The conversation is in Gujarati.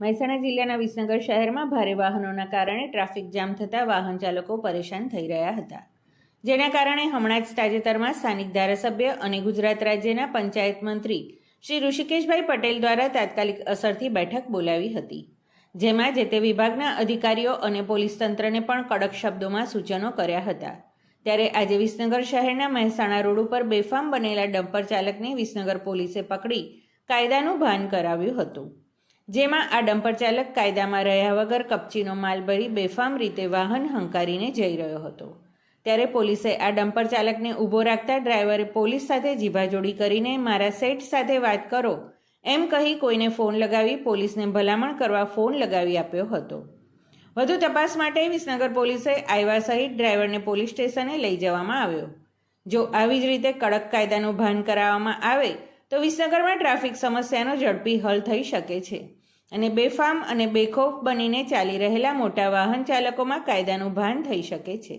મહેસાણા જિલ્લાના વિસનગર શહેરમાં ભારે વાહનોના કારણે ટ્રાફિક જામ થતાં વાહન ચાલકો પરેશાન થઈ રહ્યા હતા. જેના કારણે હમણાં જ તાજેતરમાં સ્થાનિક ધારાસભ્ય અને ગુજરાત રાજ્યના પંચાયત મંત્રી શ્રી ઋષિકેશભાઈ પટેલ દ્વારા તાત્કાલિક અસરથી બેઠક બોલાવી હતી, જેમાં જે તે વિભાગના અધિકારીઓ અને પોલીસ તંત્રને પણ કડક શબ્દોમાં સૂચનો કર્યા હતા. ત્યારે આજે વિસનગર શહેરના મહેસાણા રોડ ઉપર બેફામ બનેલા ડમ્પર ચાલકને વિસનગર પોલીસે પકડી કાયદાનું ભાન કરાવ્યું હતું. જેમાં આ ડમ્પર ચાલક કાયદામાં રહ્યા વગર કપચીનો માલ ભરી બેફામ રીતે વાહન હંકારીને જઈ રહ્યો હતો. ત્યારે પોલીસે આ ડમ્પર ચાલકને ઊભો રાખતા ડ્રાઈવરે પોલીસ સાથે જીભાજોડી કરીને મારા સેટ સાથે વાત કરો, એમ કહી કોઈને ફોન લગાવી પોલીસને ભલામણ કરવા ફોન લગાવી આપ્યો હતો. વધુ તપાસ માટે વિસનગર પોલીસે આવ્યા સહિત ડ્રાઈવરને પોલીસ સ્ટેશને લઈ જવામાં આવ્યો. જો આવી જ રીતે કડક કાયદાનું ભાન કરાવવામાં આવે તો વિસનગરમાં ટ્રાફિક સમસ્યાનો ઝડપી હલ થઈ શકે છે અને બેફામ અને બેખોફ બનીને ચાલી રહેલા મોટા વાહન ચાલકોમાં કાયદાનું ભાન થઈ શકે છે.